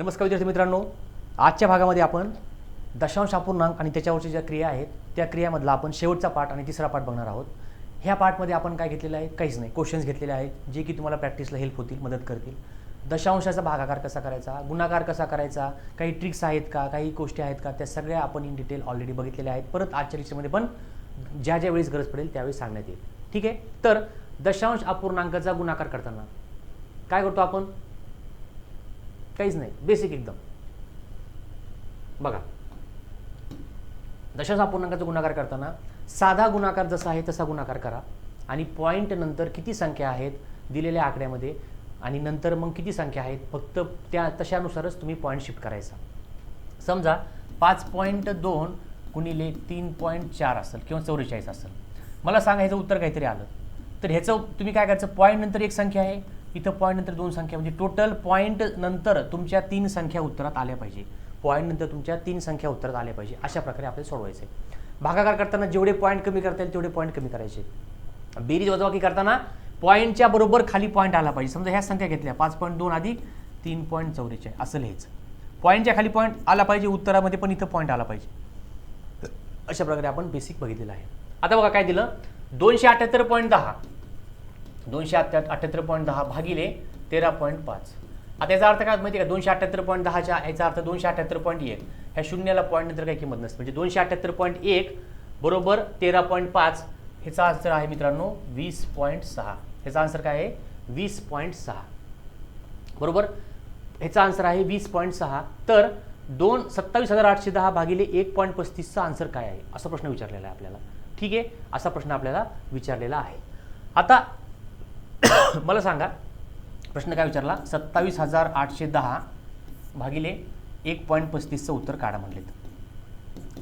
नमस्कार विद्यार्थी मित्रांनो. आजच्या भागामध्ये आपण दशांश अपूर्णांक आणि त्याच्यावरच्या ज्या क्रिया आहेत त्या क्रियामधला आपण शेवटचा पाठ आणि तिसरा पाठ बघणार आहोत. ह्या पाठमध्ये आपण काय घेतलेलं आहे? काहीच नाही. क्वेश्चन्स घेतलेले आहेत जे की तुम्हाला प्रॅक्टिसला हेल्प होतील मदत करतील. दशांशाचा भागाकार कसा करायचा? गुणाकार कसा करायचा? काही ट्रिक्स आहेत का? काही गोष्टी आहेत का? त्या सगळ्या आपण इन डिटेल ऑलरेडी बघितलेल्या आहेत. परत आजच्या लेक्चरमध्ये पण ज्या ज्या वेळेस गरज पडेल त्यावेळी सांगण्यात येईल. ठीक आहे? तर दशांश अपूर्णांकाचा गुणाकार करताना काय करतो आपण? काहीच नाही. बेसिक एकदम. बघा. दशांश अपूर्णांकाचा गुणाकार करताना साधा गुणाकार जसा आहे तसा गुणाकार करा. आणि पॉईंट नंतर किती संख्या आहेत दिलेल्या आकड्यामध्ये आणि नंतर मग किती संख्या आहेत फक्त त्या तशानुसारच तुम्ही पॉईंट शिफ्ट करायचा. समजा पाच पॉईंट दोन गुणिले तीन पॉईंट चार असेल किंवा चौवेचाळीस असेल. मला सांगा ह्याचं उत्तर काहीतरी आलं. तर ह्याचं तुम्ही काय करायचं? पॉईंट नंतर एक संख्या आहे. इथं पॉईंट नंतर दोन संख्या. म्हणजे टोटल पॉईंट नंतर तुमच्या तीन संख्या उत्तरात आल्या पाहिजे. पॉईंट नंतर तुमच्या तीन संख्या उत्तरात आल्या पाहिजे. अशा प्रकारे आपल्याला सोडवायचे भागाकार करताना जेवढे पॉईंट कमी करता येईल तेवढे पॉईंट कमी करायचे. बेरीज वजाबाकी करताना पॉईंटच्या बरोबर खाली पॉईंट आला पाहिजे. समजा ह्या संख्या घेतल्या. पाच पॉईंट दोन अधिक तीन पॉईंट चौवेचाळीस असं लिहायचं. पॉईंटच्या खाली पॉईंट आला पाहिजे उत्तरामध्ये पण इथं पॉईंट आला पाहिजे. अशा प्रकारे आपण बेसिक बघितलेलं आहे. आता बघा काय दिलं? दोनशे अठ्याहत्तर पॉईंट दहा. दोनशे अठ्या अठ्ठ्याहत्तर पॉईंट दहा भागिले तेरा पॉईंट पाच. आता याचा अर्थ काय माहिती आहे का? दोनशे अठ्ठ्याहत्तर पॉईंट दहाच्या याचा अर्थ दोनशे अठ्ठ्याहत्तर पॉईंट एक. ह्या शून्याला पॉईंट नंतर काही किंमत नसते. म्हणजे दोनशे अठ्ठ्याहत्तर पॉईंट एक बरोबर तेरा पॉईंट पाच ह्याचा आन्सर आहे मित्रांनो वीस पॉईंट सहा. ह्याचा आन्सर काय आहे? वीस पॉईंट सहा. बरोबर? ह्याचा आन्सर आहे वीस पॉईंट सहा. तर दोन सत्तावीस हजार आठशे दहा भागिले एक पॉईंट पस्तीसचा आन्सर काय आहे? असा प्रश्न विचारलेला आहे आपल्याला. ठीक आहे? असा प्रश्न आपल्याला विचारलेला आहे. आता मला सांगा प्रश्न काय विचारला? सत्तावीस हजार आठशे दहा भागिले एक पॉईंट पस्तीसचं उत्तर काढा म्हणलेत.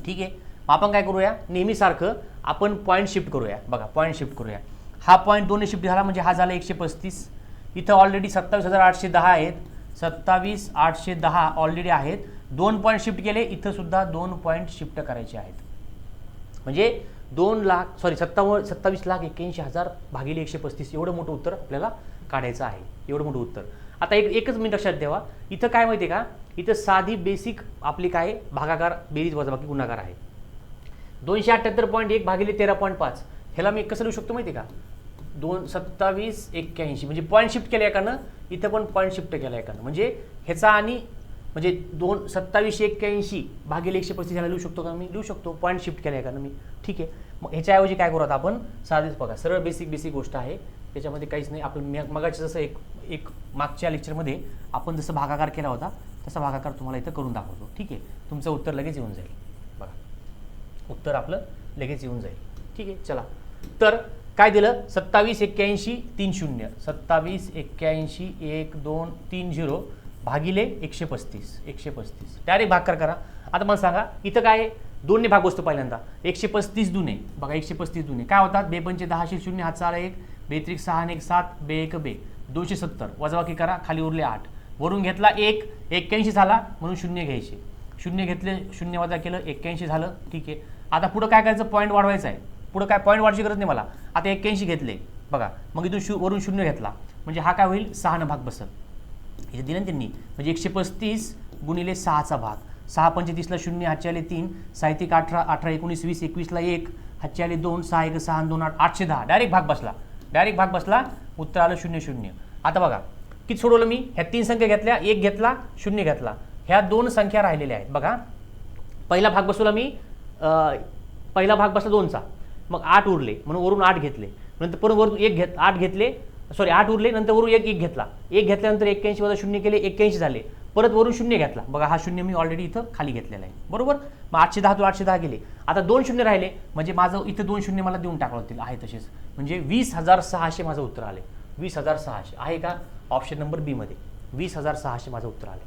ठीक आहे? आपण काय करूया? नेहमीसारखं आपण पॉईंट शिफ्ट करूया. बघा पॉईंट शिफ्ट करूया. हा पॉईंट दोन्ही शिफ्ट झाला म्हणजे हा झाला एकशे पस्तीस. इथं ऑलरेडी सत्तावीस हजार आठशे दहा आहेत. सत्तावीस आठशे दहा ऑलरेडी आहेत. दोन पॉईंट शिफ्ट केले इथंसुद्धा दोन पॉईंट शिफ्ट करायचे आहेत. म्हणजे दोन लाख सॉरी सत्तावन्न सत्तावीस लाख एक्क्याऐंशी हजार भागिले एकशे पस्तीस. एवढं मोठं उत्तर आपल्याला काढायचं आहे. एवढं मोठं उत्तर. आता एक एकच मिनिट लक्षात ठेवा. इथं काय माहिती आहे का? इथं साधी बेसिक आपली काय? भागाकार बेरीज वजाबाकी गुणाकार आहे. दोनशे अठ्ठ्याहत्तर पॉईंट एक भागिले तेरा पॉईंट पाच. ह्याला मी कसं लिहू शकतो माहिती आहे का? दोन सत्तावीस एक्क्याऐंशी. म्हणजे पॉईंट शिफ्ट केलं एकानं इथं पण पॉईंट शिफ्ट केला एकानं. म्हणजे ह्याचा आणि म्हणजे दोन सत्तावीसशे एक्क्याऐंशी भागिले एकशे पस्तीस याला लिहू शकतो का मी? लिहू शकतो. पॉईंट शिफ्ट केला का मी ठीक आहे. मग ह्याच्याऐवजी काय करू आता आपण? साधेच बघा. सरळ बेसिक बेसिक गोष्ट आहे. त्याच्यामध्ये काहीच नाही. आपण मी मगाच्या जसं एक एक मागच्या लेक्चरमध्ये आपण जसं भागाकार केला होता तसा भागाकार तुम्हाला इथं करून दाखवतो. ठीक आहे? तुमचं उत्तर लगेच येऊन जाईल. बघा. उत्तर आपलं लगेच येऊन जाईल. ठीक आहे? चला. तर काय दिलं? सत्तावीस एक्क्याऐंशी तीन शून्य. सत्तावीस एक्क्याऐंशी एक दोन तीन झिरो. भागिले एकशे पस्तीस एकशे पस्तीस. डायरेक्ट भाग करा आता मला सांगा इथं काय दोनने भाग बसतो पहिल्यांदा. एकशे पस्तीस दुने. बघा एकशे पस्तीस दुने. काय होतात? बेपंचे दहाशे शून्य हात चार एक. बेत्रिक सहा आणि एक सात. बे एक बे. दोनशे सत्तर. वजाबाकी करा. खाली उरले आठ. वरून घेतला एक. एक्क्याऐंशी झाला म्हणून शून्य घ्यायचे. शून्य घेतले शून्य वजा केलं एक्क्याऐंशी झालं. ठीक आहे. आता पुढं काय करायचं? पॉईंट वाढवायचा आहे. पुढं काय? पॉईंट वाढवायची गरज नाही मला. आता एक्क्याऐंशी घेतले. बघा मग इथून शू वरून शून्य घेतला. म्हणजे हा काय होईल? सहानं भाग बसल इथे दिलं त्यांनी. म्हणजे एकशे पस्तीस गुणिले सहाचा भाग. सहा पंचेतीसला शून्य हातचे आले तीन. साहित्यिक अठरा अठरा एकोणीस वीस एकवीसला एक. हातचे आले दोन सहा एक सहा दोन आठ आठशे दहा. डायरेक्ट भाग बसला. डायरेक्ट भाग बसला. उत्तर आलं शून्य शून्य. आता बघा किती सोडवलं मी? ह्या तीन संख्या घेतल्या. एक घेतला शून्य घेतला. ह्या दोन संख्या राहिलेल्या आहेत. बघा पहिला भाग बसवला मी. पहिला भाग बसला दोनचा. मग आठ उरले. म्हणून वरून आठ घेतले. नंतर परत वरून एक घेत आठ घेतले. सॉरी आठ उरले नंतर वरून एक एक घेतला. एक घेतल्यानंतर एक्क्याऐंशी वजा शून्य केले एक्क्याऐंशी झाले. परत वरून शून्य घेतला. बघा हा शून्य मी ऑलरेडी इथं खाली घेतलेला आहे. बरोबर? मग आठशे दहा तो आठशे दहा गेले आता दोन शून्य राहिले. म्हणजे माझं इथं दोन शून्य मला देऊन टाकावं लागतील आहे तसेच. म्हणजे वीस हजार सहाशे माझं उत्तर आले. वीस हजार सहाशे. आहे का? ऑप्शन नंबर बीमध्ये वीस हजार सहाशे माझं उत्तर आले.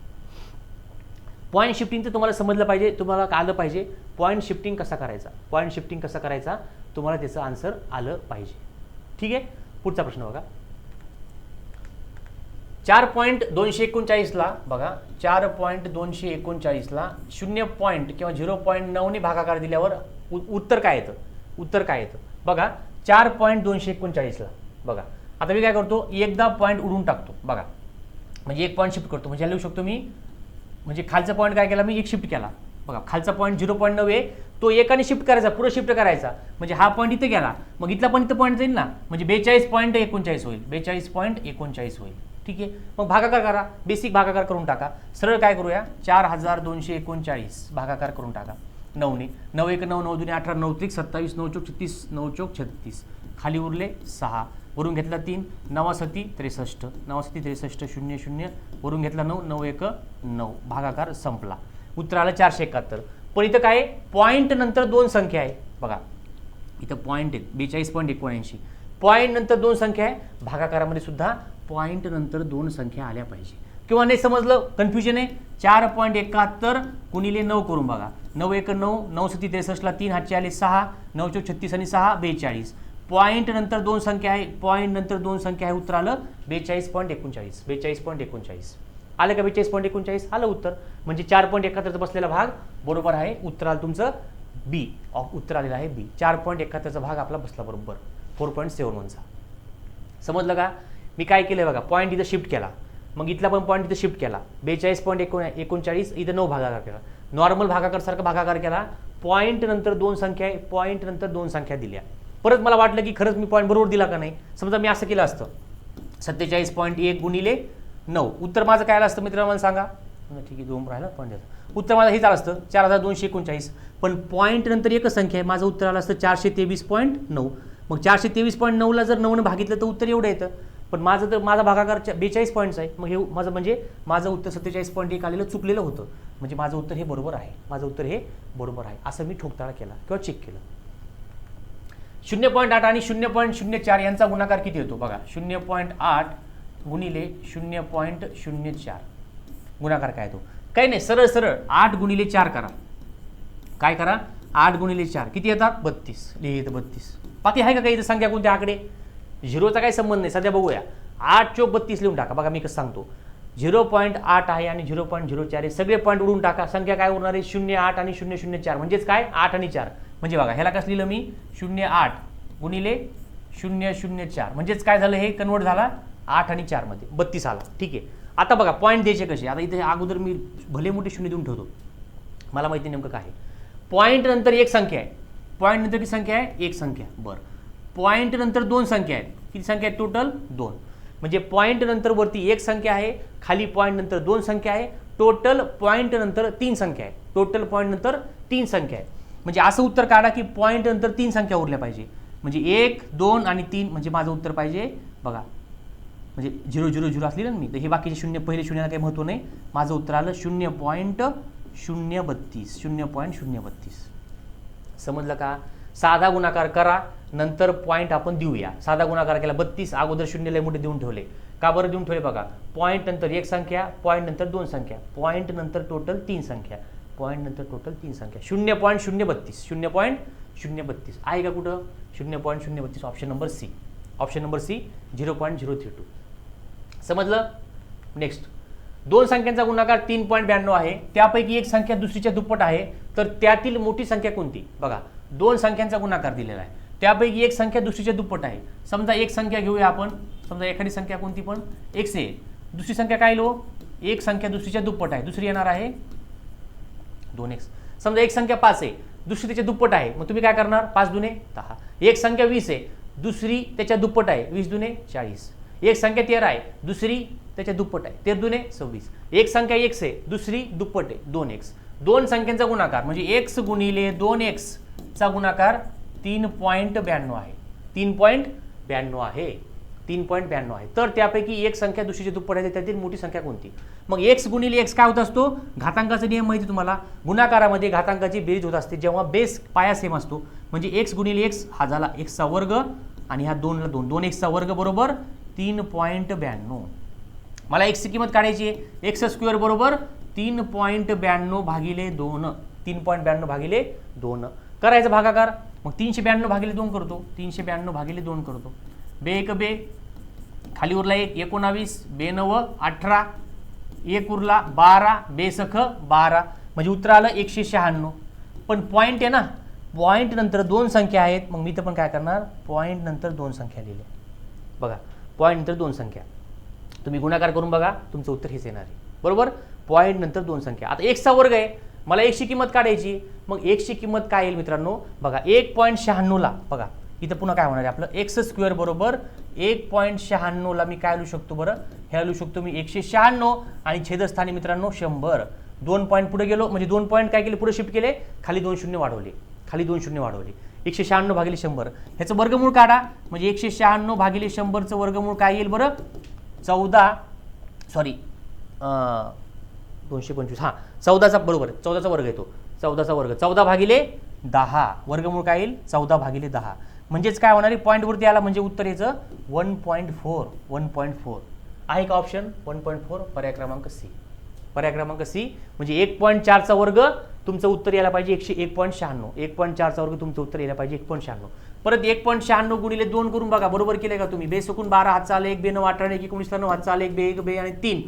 पॉईंट शिफ्टिंग तर तुम्हाला समजलं पाहिजे. तुम्हाला आलं पाहिजे. पॉईंट शिफ्टिंग कसा करायचा? पॉईंट शिफ्टिंग कसा करायचा? तुम्हाला त्याचं आन्सर आलं पाहिजे. ठीक आहे? पुढचा प्रश्न बघा. चार पॉईंट दोनशे एकोणचाळीसला बघा चार पॉईंट दोनशे एकोणचाळीसला शून्य पॉईंट किंवा झिरो पॉईंट नऊने भागाकार दिल्यावर उ- उत्तर काय येतं? उत्तर काय येतं? बघा चार पॉईंट दोनशे एकोणचाळीसला बघा. आता मी काय करतो? एकदा पॉईंट उडून टाकतो बघा. म्हणजे एक पॉईंट शिफ्ट करतो. म्हणजे लिहू शकतो मी म्हणजे खालचा पॉईंट काय केला? मी एक शिफ्ट केला. बघा खालचा पॉईंट झिरो पॉईंट नऊ आहे तो एकाने शिफ्ट करायचा पुढे शिफ्ट करायचा. म्हणजे हा पॉईंट इथे गेला. मग इथला पण इथं पॉईंट जाईल ना. म्हणजे बेचाळीस पॉईंट एकोणचाळीस होईल. बेचाळीस पॉईंट एकोणचाळीस होईल. ठीक आहे? मग भागाकार करा. बेसिक भागाकार करून टाका. सरळ काय करूया? चार हजार दोनशे एकोणचाळीस भागाकार करून टाका. नऊने नऊ एक नऊ नऊ दुने अठरा नऊ त्रिक सत्तावीस नऊ चौक छत्तीस नऊ चौक छत्तीस. खाली उरले सहा. वरून घेतला तीन. नवासती त्रेसष्ट. नवासती त्रेसष्ट शून्य शून्य. वरून घेतला नऊ नऊ एक नऊ. भागाकार संपला. उत्तर आलं चारशे एकाहत्तर. पण इथं काय पॉईंट नंतर दोन संख्या आहे. बघा. इथं पॉईंट आहेत. बेचाळीस पॉईंट एकोणऐंशी. पॉईंट नंतर दोन संख्या आहे. भागाकारामध्ये सुद्धा पॉईंट नंतर दोन संख्या आल्या पाहिजे. किंवा नाही समजलं? कन्फ्युजन आहे? चार पॉईंट एकाहत्तर कुणीले नऊ करून बघा. नऊ एक नऊ नऊ सती त्रेसष्टला तीन हातचे आले सहा नऊ चौक छत्तीस आणि सहा बेचाळीस. पॉईंट नंतर दोन संख्या आहे. पॉईंट नंतर दोन संख्या आहे उत्तर आलं. बेचाळीस पॉईंट एकोणचाळीस. बेचाळीस पॉईंट एकोणचाळीस. आलं का बेचाळीस पॉईंट एकोणचाळीस? आलं उत्तर. म्हणजे चार पॉईंट एकाहत्तरचा बसलेला भाग बरोबर आहे. उत्तर आलं तुमचं बी उत्तर आलेलं आहे बी चार पॉईंट एकाहत्तरचा भाग आपला बसला बरोबर. फोर पॉईंट सेवन वनचा समजलं का? मी काय केलं बघा पॉईंट इथं शिफ्ट केला. मग इथला पण पॉईंट इथं शिफ्ट केला. बेचाळीस पॉईंट एकोण एकोणचाळीस इथं नऊ भागाकार केला. नॉर्मल भागाकारसारखा भागाकार केला. पॉईंट नंतर दोन संख्या आहे पॉईंट नंतर दोन संख्या दिल्या. परत मला वाटलं की खरंच मी पॉईंट बरोबर दिला का नाही? समजा मी असं केलं असतं. सत्तेचाळीस पॉईंट एक गुणिले नऊ. उत्तर माझं काय आलं असतं मित्रांनो मला सांगा? ठीक आहे दोन राहिला पॉईंट उत्तर माझं हेच आलं असतं चार हजार दोनशे एकोणचाळीस. पण पॉईंट नंतर एकच संख्या आहे माझं उत्तर आलं असतं चारशे तेवीस पॉईंट नऊ. मग चारशे तेवीस पॉईंट नऊला जर नऊनं भागितलं तर उत्तर एवढं येतं. पण माझं तर माझा भागाकार बेचाळीस पॉईंट्स आहे. मग हे माझं म्हणजे माझं उत्तर सत्तेचाळीस पॉईंट एक आलेलं चुकलेलं होतं. म्हणजे माझं उत्तर हे बरोबर आहे. माझं उत्तर हे बरोबर आहे. असं मी ठोकताळा केला किंवा चेक केलं. शून्य पॉईंट आठ आणि शून्य पॉईंट शून्य चार यांचा गुणाकार किती होतो बघा. शून्य पॉईंट आठ गुणिले शून्य पॉईंट शून्य चार. गुणाकार काय येतो काही नाही. सरळ सरळ. आठ गुणिले चार करा. काय करा? आठ गुणिले चार. किती येतात? बत्तीस. लिहित बत्तीस. बाकी आहे का काही संख्या कोणत्या आकडे? झिरोचा काही संबंध नाही. सध्या बघूया. आठ चोक बत्तीस लिहून टाका. बघा मी कसं सांगतो. झिरो पॉईंट आठ आहे आणि झिरो पॉईंट झिरो चार आहे. सगळे पॉईंट उडून टाका. संख्या काय उरणार आहे? शून्य आठ आणि शून्य शून्य चार. म्हणजेच काय? आठ आणि चार. म्हणजे बघा ह्याला कसं लिहिलं मी? शून्य आठ गुणिले शून्य शून्य चार. म्हणजेच काय झालं हे? कन्वर्ट झाला आठ आणि चारमध्ये बत्तीस आला. ठीक आहे. आता बघा पॉईंट द्यायचे कसे? आता इथे अगोदर मी भले मोठे शून्य देऊन ठेवतो. मला माहिती नेमकं काय आहे? पॉईंट नंतर एक संख्या आहे. पॉईंट नंतर किती संख्या आहे? एक संख्या बरं. पॉईंट नंतर दोन संख्या आहेत. किती संख्या आहेत टोटल दोन. म्हणजे पॉईंट नंतर वरती एक संख्या आहे खाली पॉईंट नंतर दोन संख्या आहे टोटल पॉईंट नंतर तीन संख्या आहे. टोटल पॉईंट नंतर तीन संख्या आहे. म्हणजे असं उत्तर काढा की पॉईंट नंतर तीन संख्या उरल्या पाहिजे. म्हणजे एक दोन आणि तीन म्हणजे माझं उत्तर पाहिजे. बघा. म्हणजे झिरो झिरो झिरो असली ना मी तर हे बाकीचे शून्य पहिले शून्याला काही महत्त्व नाही. माझं उत्तर आलं शून्य पॉईंट शून्य बत्तीस शून्य पॉईंट शून्य बत्तीस. समजलं का? साधा गुणाकार करा नंतर पॉईंट आपण देऊया. साधा गुणाकार केला बत्तीस अगोदर शून्य लय मोठे देऊन ठेवले. का बरं देऊन ठेवले बघा? पॉईंट नंतर एक संख्या पॉईंट नंतर दोन संख्या पॉईंट नंतर टोटल तीन संख्या पॉईंट नंतर टोटल तीन संख्या. शून्य पॉईंट शून्य बत्तीस. शून्य पॉईंट शून्य बत्तीस. आहे का कुठं? शून्य पॉईंट शून्य बत्तीस. Option number C option number C zero point zero three two समजलं? नेक्स्ट दोन संख्यांचा गुणाकार तीन पॉईंट ब्याण्णव आहे. त्यापैकी एक संख्या दुसरीच्या दुप्पट आहे. तर त्यातील मोठी संख्या कोणती? बघा. दोन संख्यांचा गुणाकार दिलेला आहे. त्यापैकी एक संख्या दुसरीच्या दुप्पट आहे. समजा एक संख्या घेऊया आपण. समजा एखादी संख्या कोणती पण? एकशे आहे दुसरी संख्या काय लो? एक संख्या दुसरीच्या दुप्पट आहे. दुसरी येणार आहे दोन एक्स समजा एक संख्या पाच आहे दुसरी त्याच्या दुप्पट आहे. मग तुम्ही काय करणार? पाच दुने दहा. एक संख्या वीस आहे दुसरी त्याच्या दुप्पट आहे. वीस दुने चाळीस. एक संख्या तेरा आहे. दुसरी त्याच्या दुप्पट आहे. तेर दुने सव्वीस. एक संख्या एक्स आहे दुसरी दुप्पट आहे. दोन एक्स दोन संख्यांचा गुणाकार. म्हणजे एक्स गुणिले दोन एक्स चा गुणाकार तीन पॉईंट ब्याण्णव आहे. तीन पॉईंट ब्याण्णव आहे. तीन पॉईंट ब्याण्णव आहे. तर त्यापैकी एक संख्या दुसरीची दुप्पट आहे त्यातील मोठी संख्या कोणती? मग एक्स गुणिले एक्स काय होत असतो? घातांकाचा नियम माहिती तुम्हाला? गुणाकारामध्ये घातांकाची बेरीज होत असते. जेव्हा बेस पाया सेम असतो. म्हणजे एक्स गुणिले एक्स हा झाला एक्सचा वर्ग आणि हा दोनला दोन. दोन एक्सचा वर्ग बरोबर तीन पॉईंट ब्याण्णव. मला एक्सची किंमत काढायची आहे. एक्स स्क्वेअर बरोबर तीन पॉईंट ब्याण्णव भागिले दोन. तीन पॉईंट ब्याण्णव भागिले दोन. करायचं भागाकार? मग तीनशे ब्याण्णव भागिले दोन करतो. तीनशे ब्याण्णव भागिले दोन करतो. बे एक बे. खाली उरला एक एकोणावीस बेनव अठरा एक उरला बारा बेसख बारा. म्हणजे उत्तर आलं एकशे शहाण्णव. पण पॉईंट आहे ना पॉईंट नंतर दोन संख्या आहेत. मग मी तर पण काय करणार? पॉईंट नंतर दोन संख्या लिहिल्या बघा पॉईंट नंतर दोन संख्या. तुम्ही गुणाकार करून बघा तुमचं उत्तर हेच येणार आहे. बरोबर? पॉईंट नंतर दोन संख्या. आता एक्सचा वर्ग आहे. मला एकची किंमत काढायची. मग एकची किंमत काय येईल मित्रांनो? बघा एक पॉईंट शहाण्णवला बघा इथं पुन्हा काय होणार आहे आपलं? एक्स स्क्वेअर बरोबर एक पॉईंट शहाण्णवला मी काय लिहू शकतो बरं? हे लिहू शकतो मी एकशे शहाण्णव आणि छेदस्थानी मित्रांनो शंभर. दोन पॉईंट पुढे गेलो म्हणजे दोन पॉईंट काय केले? पुढे शिफ्ट केले. खाली दोन शून्य वाढवले. खाली दोन शून्य वाढवले. एकशे शहाण्णव भागिले शंभर. ह्याचं वर्गमूळ काढा. म्हणजे एकशे शहाण्णव भागिले शंभरचं वर्गमूळ काय येईल बरं? चौदा. सॉरी दोनशे पंचवीस. हां चौदाचा बरोबर चौदाचा वर्ग येतो. चौदाचा वर्ग चौदा भागिले दहा. वर्गमूळ काय येईल? चौदा भागिले दहा. म्हणजेच काय होणार आहे? पॉईंटवरती आला म्हणजे उत्तर याचं one point four one point four आहे का ऑप्शन वन पॉईंट फोर पर्याय क्रमांक सी पर्याय क्रमांक सी म्हणजे एक पॉईंट चारचा वर्ग तुमचं उत्तर यायला पाहिजे एकशे एक पॉईंट शहाण्णव. एक पॉईंट चारचा वर्ग तुमचं उत्तर यायला पाहिजे एक पॉईंट शहाण्णव. परत एक पॉईंट शहाण्णव गुणिले दोन करून बघा. बरोबर केले का तुम्ही? बे बारा हात चाल एक बे नऊ अठरा एक एकोणीसला नऊ हात चाले एक बे एक बे आणि तीन.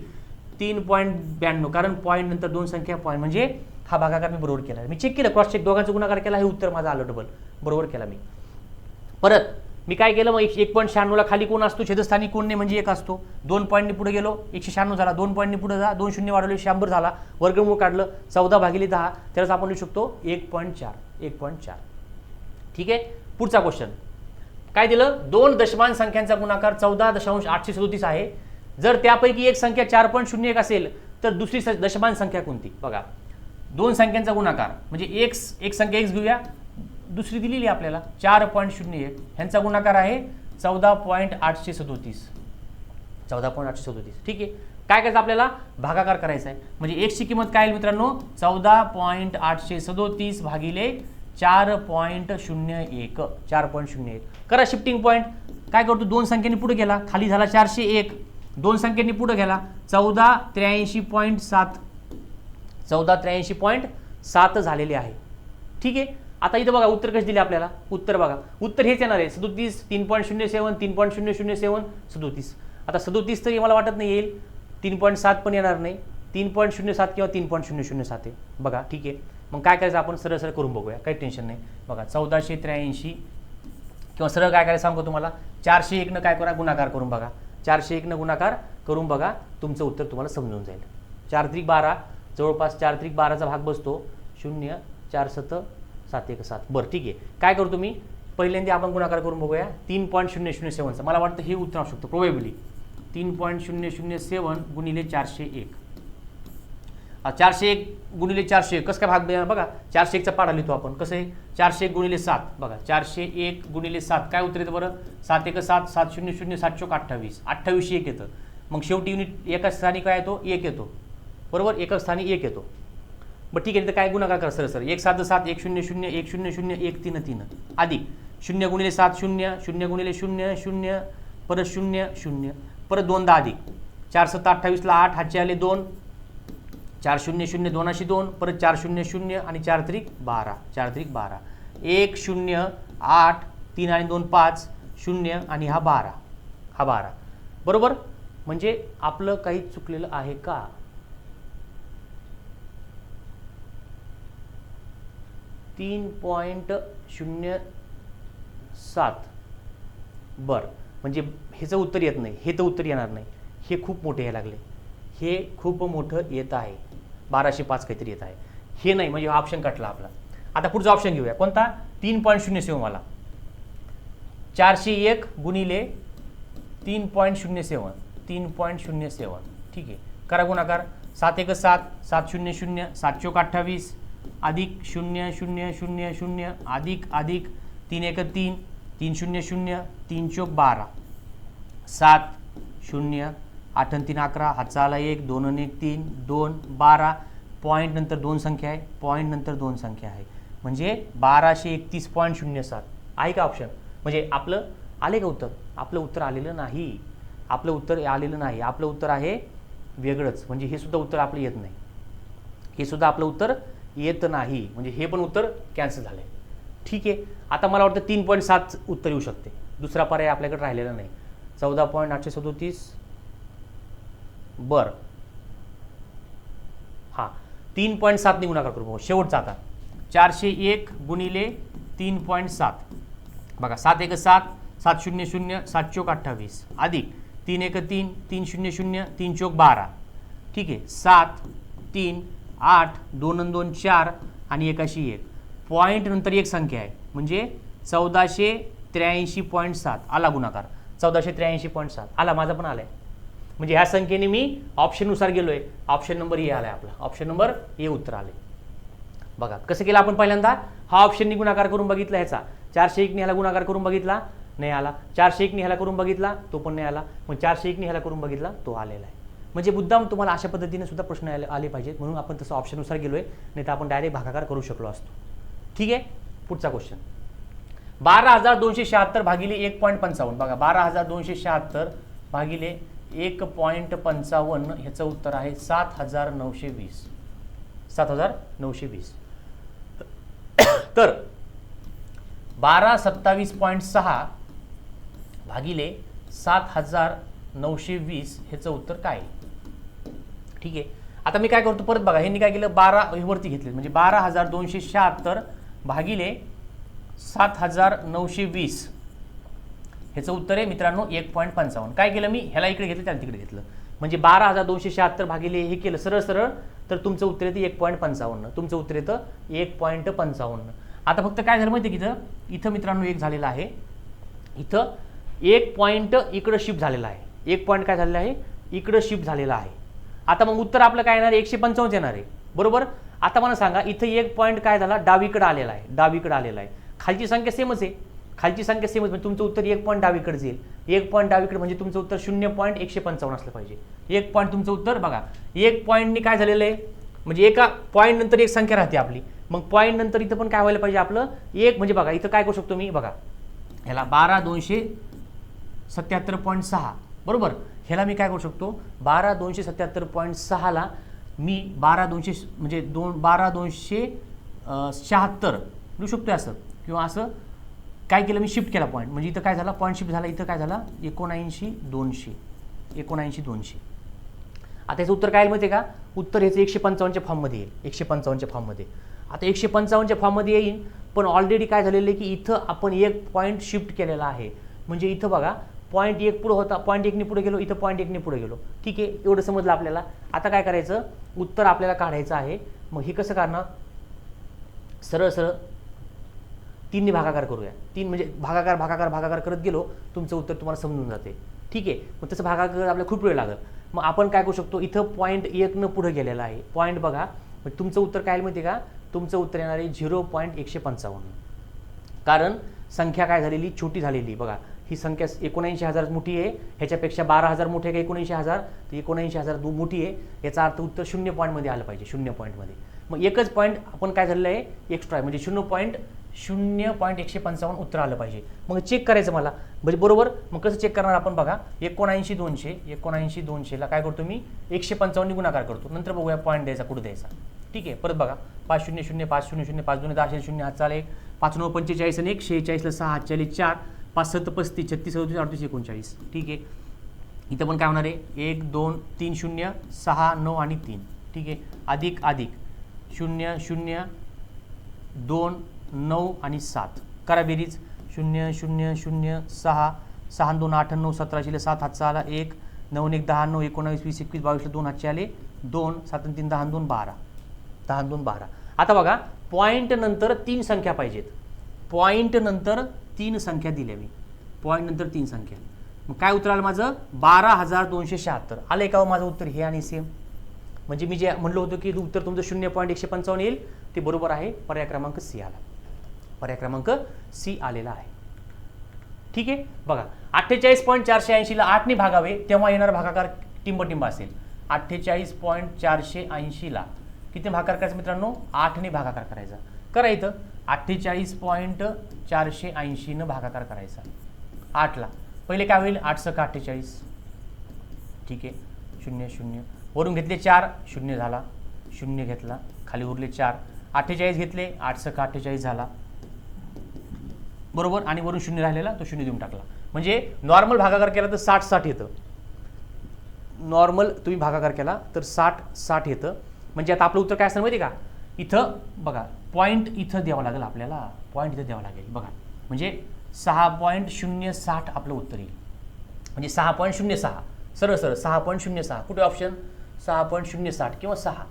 तीन पॉईंट ब्याण्णव कारण पॉईंट नंतर दोन संख्या पॉईंट म्हणजे हा भागाकार मी बरोबर केला. मी चेक केलं क्रॉस चेक दोघांचा गुणाकार केला हे उत्तर माझं आलं डबल बरोबर केला मी. परत मी काय केलं मग एक एक पॉईंट शहाण्णवला खाली कोण असतो? छेदस्थानी कोण नाही म्हणजे एक असतो. दोन पॉईंटनी पुढे गेलो एकशे शहाण्णव झाला. दोन पॉईंटनी पुढे जा दोन शून्य वाढवले शंभर झाला. वर्गमूळ काढलं चौदा भागिले दहा. त्यालाच आपण लिहू शकतो एक पॉईंट चार एक पॉईंट चार. ठीक आहे? पुढचा क्वेश्चन काय दिलं? दोन दशमान संख्यांचा गुणाकार चौदा दशांश आठशे सदोतीस आहे. जर त्यापैकी एक संख्या चार पॉईंट शून्य एक असेल तर दुसरी दशमान संख्या कोणती? बघा. दोन संख्यांचा गुणाकार. म्हणजे एक एक संख्या एक्स घेऊया. दुसरी दिलेली आहे आपल्याला. चार पॉईंट शून्य एक. ह्यांचा गुणाकार आहे चौदा पॉईंट आठशे सदोतीस. चौदा पॉईंट आठशे सदोतीस. ठीक आहे? काय करायचं आपल्याला? भागाकार करायचा आहे. म्हणजे एकची किंमत काय येईल मित्रांनो? चौदा पॉईंट आठशे सदोतीस भागिले चार पॉईंट शून्य एक. चार पॉईंट शून्य एक. करा शिफ्टिंग पॉईंट काय करतो? दोन संख्येने पुढे गेला. खाली झाला चारशे एक. दोन संख्येने पुढे गेला चौदा त्र्याऐंशी पॉईंट सात. चौदा त्र्याऐंशी पॉईंट सात झालेले आहे. ठीक आहे? आता इथं बघा उत्तर कसे दिले आपल्याला? उत्तर बघा. उत्तर हेच येणार आहे. सदोतीस तीन पॉईंट शून्य सेवन तीन पॉईंट शून्य शून्य सेवन सदोतीस. आता सदोतीस तरी मला वाटत नाही येईल. तीन पॉईंट सात पण येणार नाही. तीन पॉईंट शून्य सात किंवा तीन पॉईंट शून्य शून्य सात आहे. बघा ठीक आहे? मग काय करायचं आपण? सरळ सरळ करून बघूया. काही टेन्शन नाही. बघा चौदाशे त्र्याऐंशी किंवा सरळ काय करायचं सांगतो तुम्हाला? चारशे एकनं काय करा? गुणाकार करून बघा. चारशे एकनं गुणाकार करून बघा तुमचं उत्तर तुम्हाला समजून जाईल. चार त्रिक बारा जवळपास चार त्रिक बाराचा भाग बसतो. शून्य चार सत सात एक सात. बरं ठीक आहे. काय करतो मी पहिल्यांदा आपण गुणाकार करून बघूया. तीन पॉईंट शून्य शून्य सेवनचं. मला वाटतं हे उत्तर असू शकतं. प्रोबेबली तीन पॉईंट शून्य शून्य सेवन गुणिले चारशे एक. चारशे एक गुणिले चारशे एक. कसं काय भाग बघा? चारशे एकचा पाडा लिहितो आपण. कसं आहे? चारशे एक गुणिले सात. बघा चारशे एक गुणिले सात. काय उत्तर येतं बरं? सात एक सात सात शून्य शून्य सात चोक अठ्ठावीस. अठ्ठावीसशे एक येतं. मग शेवटी युनिट एका स्थानी काय येतो? एक येतो. बरोबर? एका स्थानी एक येतो. बरं ठीक आहे तर काय गुणाकार करा सर सर एक सात सात एक शून्य शून्य एक शून्य शून्य एक तीन तीन. अधिक शून्य गुणिले सात शून्य शून्य गुणिले शून्य शून्य परत शून्य शून्य परत दोनदा अधिक चार सत्ता अठ्ठावीसला आठ हातचे आले दोन. चार शून्य शून्य दोनाशी दोन परत चार शून्य शून्य आणि चार त्रिक बारा. चार त्रिक बारा. एक शून्य आठ तीन आणि दोन पाच शून्य आणि हा बारा. हा बारा. बरोबर? म्हणजे आपलं काही चुकलेलं आहे का? तीन पॉईंट शून्य सात. बरं. म्हणजे ह्याचं उत्तर येत नाही. हे तर उत्तर येणार नाही. हे खूप मोठे यायला लागले. हे खूप मोठं येत आहे. बाराशे पाच काहीतरी येत आहे. हे नाही म्हणजे ऑप्शन कटला आपला. आता पुढचा ऑप्शन घेऊया. कोणता? तीन पॉईंट शून्य सेवनवाला चारशे एक गुणिले तीन पॉईंट शून्य सेवन तीन पॉईंट शून्य सेवन ठीक आहे. करा गुणाकार. सात एक सात सात शून्य शून्य सात चोक अठ्ठावीस अधिक शून्य शून्य शून्य शून्य अधिक अधिक तीन एक तीन तीन शून्य शून्य तीन चोक बारा. सात शून्य आठ आणि तीन अकरा हा चाला एक दोन आणि एक तीन दोन बारा. पॉईंट नंतर दोन संख्या आहे. पॉईंट नंतर दोन संख्या आहे. म्हणजे बाराशे एकतीस पॉईंट शून्य सात. आहे का ऑप्शन म्हणजे आपलं आले का उत्तर? आपलं उत्तर आलेलं नाही. आपलं उत्तर आलेलं नाही. आपलं उत्तर आहे वेगळंच. म्हणजे हे सुद्धा उत्तर आपलं येत नाही. हे सुद्धा आपलं उत्तर येत नाही. म्हणजे हे पण उत्तर कॅन्सल झालं आहे ठीक आहे. आता मला वाटतं तीन पॉईंट सात उत्तर येऊ शकते. दुसरा पर्याय आपल्याकडे राहिलेला नाही. चौदा पॉईंट आठशे सदोतीस बरं. हां तीन पॉईंट सातने गुणाकार करू शेवटचा आता चारशे एक गुणिले तीन पॉईंट सात. बघा सात एक सात सात शून्य शून्य सात चोक अठ्ठावीस. अधिक तीन एक तीन तीन शून्य शून्य तीन चोक बारा. ठीक आहे सात तीन आठ दोन दोन चार आणि एकाशी एक. पॉईंट नंतर एक संख्या आहे म्हणजे चौदाशे त्र्याऐंशी पॉईंट सात. आला गुणाकार. चौदाशे त्र्याऐंशी पॉईंट सात. आला माझा पण आलाय. म्हणजे ह्या संख्येने मी ऑप्शननुसार गेलो आहे ऑप्शन नंबर ए आहे आपला. ऑप्शन नंबर ए उत्तर आले बघा कसं केलं आपण पहिल्यांदा? हा ऑप्शननी गुणाकार करून बघितला ह्याचा. चारशे एकने ह्याला गुणाकार करून बघितला नाही आला. चारशे एकने ह्याला करून बघितला तो पण नाही आला. मग चारशे एकने ह्याला करून बघितला तो आलेला आहे. म्हणजे मुद्दाम तुम्हाला अशा पद्धतीने सुद्धा प्रश्न आले आले पाहिजेत. म्हणून आपण तसं ऑप्शननुसार गेलो आहे नाही तर आपण डायरेक्ट भागाकार करू शकलो असतो. ठीक आहे? पुढचा क्वेश्चन बारा हजार दोनशे शहात्तर भागिले एक पॉईंट पंचावन्न. बघा बारा हजार दोनशे शहात्तर भागिले एक पॉईंट पंचावन्न ह्याचं उत्तर आहे सात हजार नऊशे वीस. सात हजार नऊशे वीस. तर बारा सत्तावीस पॉईंट सहा भागिले सात हजार नऊशे वीस ह्याचं उत्तर काय? आहे? ठीक आहे. आता मी काय करतो परत बघा ह्यांनी काय केलं? बारा हे वरती घेतले. म्हणजे बारा हजार दोनशे शहात्तर भागिले सात हजार नऊशे वीस. ह्याचं उत्तर आहे मित्रांनो एक पॉईंट पंचावन्न. काय केलं मी? ह्याला इकडे घेतलं त्याला तिकडे घेतलं. म्हणजे बारा हजार दोनशे शहात्तर भागिले हे केलं सरळ सरळ तर तुमचं उत्तर येतं एक पॉईंट पंचावन्न. तुमचं उत्तर येतं एक पॉईंट पंचावन्न. आता फक्त काय झालं माहिती आहे की इथं? इथं मित्रांनो एक झालेलं आहे. इथं एक पॉईंट इकडं शिफ्ट झालेला आहे. एक पॉईंट काय झालेला आहे? इकडं शिफ्ट झालेला आहे. आता मग उत्तर आपलं काय येणार? आहे एकशे पंचावन्न येणार आहे. बरोबर? आता मला सांगा इथं एक पॉईंट काय झाला? डावीकडं आलेला आहे. डावीकडं आलेला आहे. खालची संख्या सेमच आहे. खालची संख्या सेमच म्हणजे तुमचं उत्तर एक पॉईंट डावीकडे जाईल. एक पॉईंट डावीकडे म्हणजे तुमचं उत्तर शून्य पॉईंट एकशे पंचावन्न असलं पाहिजे. एक पॉईंट तुमचं उत्तर बघा. एक पॉईंटनी काय झालेलं आहे? म्हणजे एका पॉईंट नंतर एक संख्या राहते आपली. मग पॉईंट नंतर इथं पण काय व्हायला पाहिजे आपलं? एक म्हणजे बघा इथं काय करू शकतो मी? बघा. ह्याला बारा दोनशे सत्याहत्तर पॉईंट सहा. बरोबर? ह्याला मी काय करू शकतो? बारा दोनशे सत्याहत्तर पॉईंट सहाला मी बारा दोनशे म्हणजे दोन बारा दोनशे शहात्तर लिहू शकतो असं. किंवा असं काय केलं? मी शिफ्ट केला पॉईंट म्हणजे इथं काय झाला? पॉईंट शिफ्ट झाला इथं काय झाला? एकोणऐंशी दोनशे. एकोणऐंशी दोनशे. आता याचं उत्तर काय माहिती आहे का? उत्तर ह्याचं एकशे पंचावन्नच्या फॉर्ममध्ये येईल. एकशे पंचावन्नच्या फॉर्ममध्ये आता एकशे पंचावन्नच्या फॉर्ममध्ये येईल पण ऑलरेडी काय झालेलं आहे की इथं आपण एक पॉईंट शिफ्ट केलेला आहे. म्हणजे इथं बघा पॉईंट एक पुढं होता पॉईंट एकने पुढे गेलो इथं पॉईंट एकने पुढे गेलो. ठीक आहे? एवढं समजलं आपल्याला? आता काय करायचं? उत्तर आपल्याला काढायचं आहे. मग हे कसं करणार सरळ सरळ. तीनने भागाकार करूया. तीन म्हणजे भागाकार भागाकार भागाकार करत गेलो तुमचं उत्तर तुम्हाला समजून जाते. ठीक आहे? मग तसं भागाकार आपल्याला खूप वेळ लागेल. मग आपण काय करू शकतो? इथं पॉईंट एकनं पुढे गेलेला आहे. पॉईंट बघा. मग तुमचं उत्तर काय माहिती आहे का? तुमचं उत्तर येणार आहे झिरो पॉईंट एकशे पंचावन्न. कारण संख्या काय झालेली? छोटी झालेली. बघा ही संख्या एकोणऐंशी हजार मोठी आहे. ह्याच्यापेक्षा बारा हजार मोठी आहे का एकोणऐंशी हजार? तर एकोणऐंशी हजार दू मोठी आहे. याचा अर्थ उत्तर शून्य पॉईंटमध्ये आलं पाहिजे. शून्य पॉईंटमध्ये मग एकच पॉईंट आपण काय झालेलं आहे? एक्स्ट्रा आहे. म्हणजे शून्य पॉईंट शून्य पॉईंट एकशे पंचावन्न उत्तर आलं पाहिजे. मग चेक करायचं मला. म्हणजे बरोबर? मग कसं चेक करणार आपण बघा? एकोणऐंशी दोनशे एकोणऐंशी दोनशेला काय करतो मी? एकशे पंचावन्न गुणाकार करतो. नंतर बघूया पॉईंट द्यायचा कुठं द्यायचा. ठीक आहे परत बघा. पाच शून्य शून्य पाच शून्य शून्य पाच दोन दहा शून्य हात चालेल. पाच नऊ पंचेचाळीस आणि एक शेहेचाळीसला सहा हातचाळीस चार. पाच सत्त पस्तीस छत्तीस सदतीस अडतीस एकोणचाळीस. ठीक आहे. इथं पण काय होणार आहे? एक दोन तीन शून्य सहा नऊ आणि तीन. ठीक आहे. अधिक अधिक. शून्य शून्य दोन नऊ आणि सात. करा बेरीज. शून्य शून्य शून्य सहा. सहा दोन आठ नऊ सतराशेला सात हातचा आला एक. नऊ एक दहा नऊ एकोणावीस वीस एकवीस बावीसला दोन हातचे आले. दोन सात तीन दहा दोन बारा. दहा दोन बारा. आता बघा पॉईंट नंतर तीन संख्या पाहिजेत. पॉईंट नंतर तीन संख्या दिल्या मी. पॉईंट नंतर तीन संख्या. मग काय उत्तर आलं माझं? बारा हजार दोनशे शहात्तर. आलं का माझं उत्तर हे आणि सेम म्हणजे मी जे म्हणलं होतं की उत्तर तुमचं शून्य पॉईंट एकशे पंचावन्न येईल ते बरोबर आहे. पर्याय क्रमांक सी आला. पर्याय क्रमांक सी आलेला आहे. ठीक आहे? बघा अठ्ठेचाळीस पॉईंट चारशे ऐंशीला आठने भागावे तेव्हा येणारा भागाकार टिंबटिंब असेल. अठ्ठेचाळीस पॉईंट चारशे ऐंशीला किती भागाकार करायचा मित्रांनो? आठने भागाकार करायचा. करायचं अठ्ठेचाळीस पॉईंट चारशे ऐंशीनं भागाकार करायचा. आठला. पहिले काय होईल? आठ सका अठ्ठेचाळीस. ठीक आहे? शून्य शून्य. वरून घेतले चार शून्य झाला. शून्य घेतला. खाली उरले चार. अठ्ठेचाळीस घेतले आठ सका अठ्ठेचाळीस झाला. बरोबर आणि वरून शून्य राहिलेला तो शून्य देऊन टाकला. म्हणजे नॉर्मल भागाकार केला तर साठ साठ येतं. नॉर्मल तुम्ही भागाकार केला तर साठ साठ येतं. म्हणजे आता आपलं उत्तर काय असणार माहिती आहे का? इथं बघा पॉईंट इथं द्यावं लागेल आपल्याला. पॉईंट इथं द्यावं लागेल. बघा. म्हणजे सहा पॉईंट शून्य साठ आपलं उत्तर येईल. म्हणजे सहा पॉईंट शून्य सहा. सरळ सरळ सहा पॉईंट शून्य सहा. कुठे ऑप्शन सहा पॉईंट शून्य साठ किंवा सहा.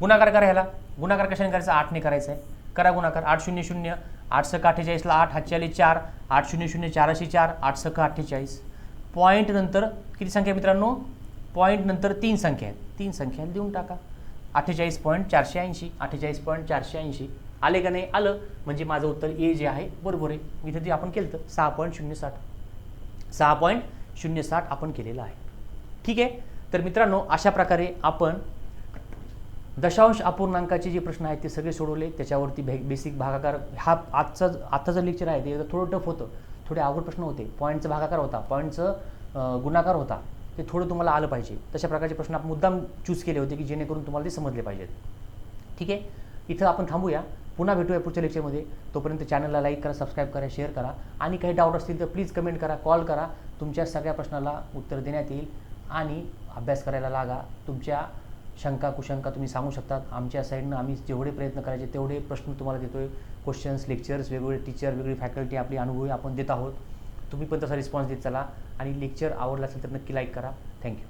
गुणाकार करा गुणाकार कशाने करायचा? आठने करायचा आहे करा गुणाकार. आठ शून्य शून्य आठ सक अठ्ठेचाळीसला आठ हातच्याली चार आठ शून्य शून्य चारशे चार आठ सक अठ्ठेचाळीस. पॉईंट नंतर किती संख्या आहे मित्रांनो? पॉईंट नंतर तीन संख्या आहेत. तीन संख्या देऊन टाका. अठ्ठेचाळीस पॉईंट चारशे ऐंशी अठ्ठेचाळीस पॉईंट चारशे ऐंशी. आले का नाही? आलं. म्हणजे माझं उत्तर ए जे आहे बरोबर आहे. इथं ते आपण केलं तर सहा पॉईंट शून्य साठ. सहा पॉईंट शून्य साठ आपण केलेलं आहे. ठीक आहे? तर मित्रांनो अशा प्रकारे आपण दशांश अपूर्णांकाचे जे प्रश्न आहेत ते सगळे सोडवले. त्याच्यावरती भे बेसिक भागाकार हा आजचं आत्ताचं लेक्चर आहे ते थोडं टफ होतं. थोडे अवघड प्रश्न होते. पॉईंटचा भागाकार होता. पॉईंटचं गुणाकार होता. ते थोडं तुम्हाला आलं पाहिजे. तशा प्रकारचे प्रश्न आपण मुद्दाम चूज केले होते की जेणेकरून तुम्हाला ते समजले पाहिजेत. ठीक आहे? इथं आपण थांबूया. पुन्हा भेटूया पुढच्या लेक्चरमध्ये तोपर्यंत चॅनलला लाईक करा सबस्क्राईब करा शेअर करा. आणि काही डाऊट असतील तर प्लीज कमेंट करा कॉल करा. तुमच्या सगळ्या प्रश्नाला उत्तर देण्यात येईल. आणि अभ्यास करायला लागा. तुमच्या शंका कुशंका तुम्ही सांगू शकतात. आमच्या साईडनं आम्ही जेवढे प्रयत्न करायचे तेवढे प्रश्न तुम्हाला देतोय. क्वेश्चन्स लेक्चर्स वेगवेगळे टीचर वेगवेगळी फॅकल्टी आपली अनुभवी आपण देत आहोत. तुम्ही पण तसा रिस्पॉन्स देत चला. आणि लेक्चर आवडला असेल तर नक्की लाईक करा. थँक्यू